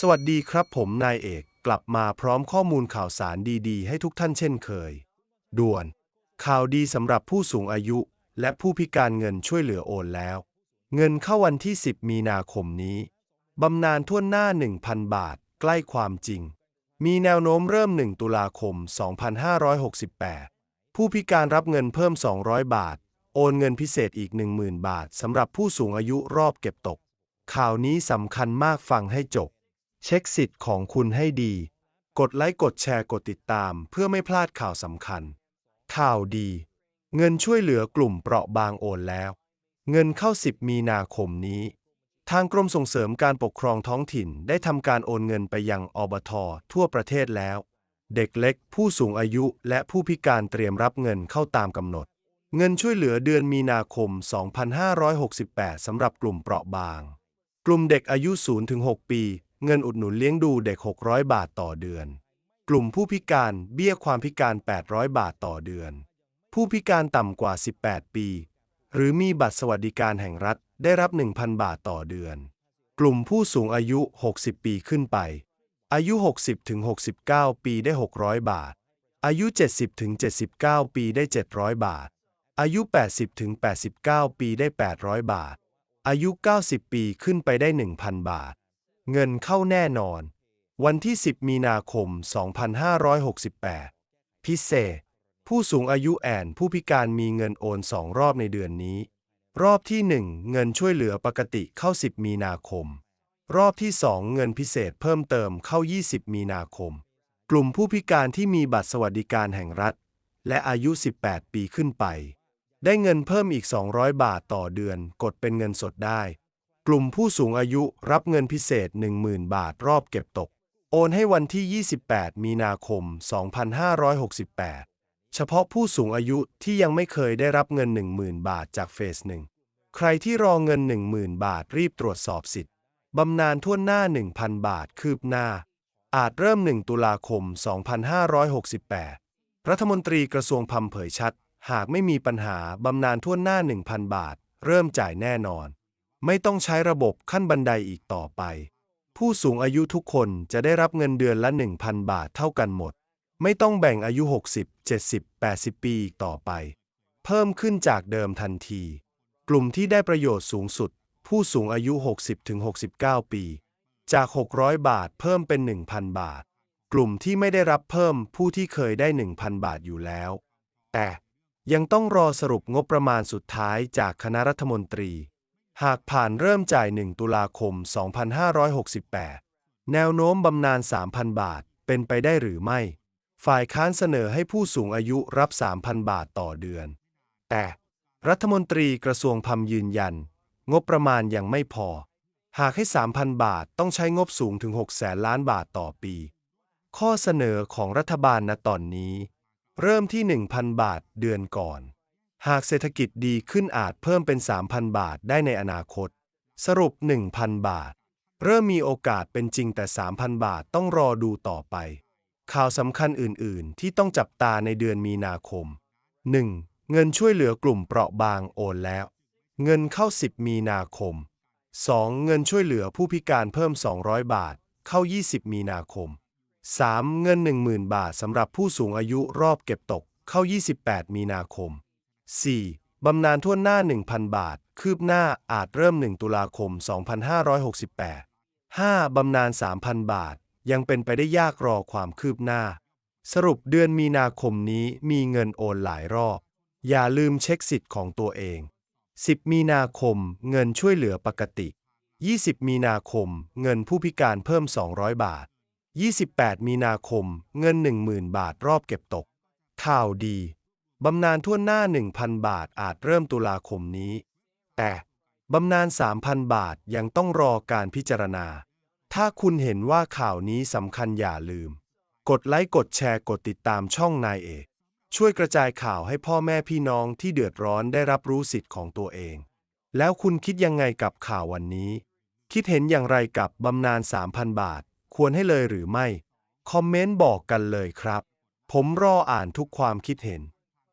สวัสดีครับผมนายเอกกลับมาพร้อมข้อมูลข่าวสารดีๆ ให้ทุกท่านเช่นเคย ด่วน ข่าวดีสำหรับผู้สูงอายุ และผู้พิการเงินช่วยเหลือโอนแล้ว เงินเข้าวันที่ 10 มีนาคมนี้บำนาญทั่วหน้า 1,000 บาท ใกล้ความจริง มีแนวโน้มเริ่ม 1 ตุลาคม 2568 ผู้พิการรับเงินเพิ่ม 200 บาท โอนเงินพิเศษอีก 10,000 บาทสำหรับผู้สูงอายุรอบเก็บตก ข่าวนี้สำคัญมากฟังให้จบ เช็คสิทธิ์ของคุณให้ดี กดไลค์กดแชร์กดติดตาม เพื่อไม่พลาดข่าวสำคัญ ข่าวดี เงินช่วยเหลือกลุ่มเปราะบางโอนแล้ว เงินเข้า 10 มีนาคมนี้ ทางกรมส่งเสริมการปกครองท้องถิ่นได้ทำการโอนเงินไปยังอบททั่วประเทศแล้ว เด็กเล็ก ผู้สูงอายุและผู้พิการเตรียมรับเงินเข้าตามกำหนด เงินช่วยเหลือเดือนมีนาคม 2568สำหรับกลุ่มเปราะบาง กลุ่มเด็กอายุ 0-6 ปี เงินอุดหนุนเลี้ยงดูเด็ก 600 บาทต่อเดือน กลุ่มผู้พิการเบี้ยความพิการ 800 บาทต่อเดือน ผู้พิการต่ำกว่า 18 ปี หรือมีบัตรสวัสดิการแห่งรัฐได้รับ 1,000 บาทต่อเดือน กลุ่มผู้สูงอายุ 60 ปีขึ้นไป อายุ 60ถึง69 ปีได้ 600 บาท อายุ 70ถึง79 ปีได้ 700 บาท อายุ 80ถึง89 ปีได้ 800 บาท อายุ 90 ปีขึ้นไปได้ 1,000 บาท เงินเข้าแน่นอน วันที่ 10 มีนาคม 2568 พิเศษ ผู้สูงอายุแอนผู้พิการมีเงินโอนสองรอบในเดือนนี้ รอบที่ 1 เงินช่วยเหลือปกติเข้า 10 มีนาคม รอบที่ 2 เงินพิเศษเพิ่มเติมเข้า 20 มีนาคม กลุ่มผู้พิการที่มีบัตรสวัสดิการแห่งรัฐ และอายุ 18 ปีขึ้นไป ได้เงินเพิ่มอีก 200 บาทต่อเดือน กดเป็นเงินสดได้ กลุ่มผู้สูงอายุรับเงินพิเศษ 10,000 บาทรอบเก็บตก โอนให้วันที่ 28 มีนาคม 2568 เฉพาะผู้สูงอายุที่ยังไม่เคยได้รับเงิน 10,000 บาทจากเฟสหนึ่ง ใครที่รอเงิน 10,000 บาทรีบตรวจสอบสิทธิ์ บำนาญทั่วหน้า 1,000 บาทคืบหน้า อาจเริ่ม 1 ตุลาคม 2568 รัฐมนตรีกระทรวงพัมเผยชัด หากไม่มีปัญหาบำนาญทั่วหน้า 1,000 บาท เริ่มจ่ายแน่นอน ไม่ต้องใช้ระบบขั้นบันไดอีกต่อไป ผู้สูงอายุทุกคนจะได้รับเงินเดือนละ 1,000 บาทเท่ากันหมด ไม่ต้องแบ่งอายุ 60 70 80 ปีอีกต่อไป เพิ่มขึ้นจากเดิมทันที กลุ่มที่ได้ประโยชน์สูงสุด ผู้สูงอายุ 60-69 ปี จาก 600 บาทเพิ่มเป็น 1,000 บาท กลุ่มที่ไม่ได้รับเพิ่มผู้ที่เคยได้ 1,000 บาทอยู่แล้ว แต่ยังต้องรอสรุปงบประมาณสุดท้ายจากคณะรัฐมนตรี หากผ่านเริ่มจ่าย 1 ตุลาคม 2568 แนวโน้มบำนาญ 3,000 บาท เป็นไปได้หรือไม่ ฝ่ายค้านเสนอให้ผู้สูงอายุรับ 3,000 บาทต่อเดือน แต่รัฐมนตรีกระทรวงพัมยืนยัน งบประมาณยังไม่พอ หากให้ 3,000 บาทต้องใช้งบสูงถึง 6 แสนล้านบาทต่อปี ข้อเสนอของรัฐบาลณตอนนี้ เริ่มที่ 1,000 บาทเดือนก่อน หากเศรษฐกิจดีขึ้นอาจเพิ่มเป็น 3,000 บาทได้ในอนาคต สรุป 1,000 บาท เริ่มมีโอกาสเป็นจริงแต่ 3,000 บาทต้องรอดูต่อไป ข่าวสำคัญอื่น ๆ ที่ต้องจับตาในเดือนมีนาคม 1. เงินช่วยเหลือกลุ่มเปราะบางโอนแล้ว เงินเข้า 10 มีนาคม 2. เงินช่วยเหลือผู้พิการเพิ่ม 200 บาท เข้า 20 มีนาคม 3. เงิน 10,000 บาทสำหรับผู้สูงอายุรอบเก็บตกเข้า 28 มีนาคม 4. บำนาญทั่วหน้า 1,000 บาท คืบหน้าอาจเริ่ม 1 ตุลาคม 2568 5. บำนาญ 3,000 บาท ยังเป็นไปได้ยากรอความคืบหน้า สรุปเดือนมีนาคมนี้มีเงินโอนหลายรอบ อย่าลืมเช็คสิทธิ์ของตัวเอง 10 มีนาคม เงินช่วยเหลือปกติ 20 มีนาคม เงินผู้พิการเพิ่ม 200 บาท 28 มีนาคม เงิน 10,000 บาทรอบเก็บตก ข่าวดี บำนาญทั่วหน้า 1,000 บาทอาจเริ่มตุลาคมนี้ แต่บำนาญ 3,000 บาทยังต้องรอการพิจารณา ถ้าคุณเห็นว่าข่าวนี้สำคัญอย่าลืม กดไลค์กดแชร์กดติดตามช่องนายเอกช่วยกระจายข่าวให้พ่อแม่พี่น้องที่เดือดร้อนได้รับรู้สิทธิ์ของตัวเอง แล้วคุณคิดยังไงกับข่าววันนี้ คิดเห็นอย่างไรกับบำนาญ 3,000 บาท ควรให้เลยหรือไม่ คอมเมนต์บอกกันเลยครับ ผมรออ่านทุกความคิดเห็น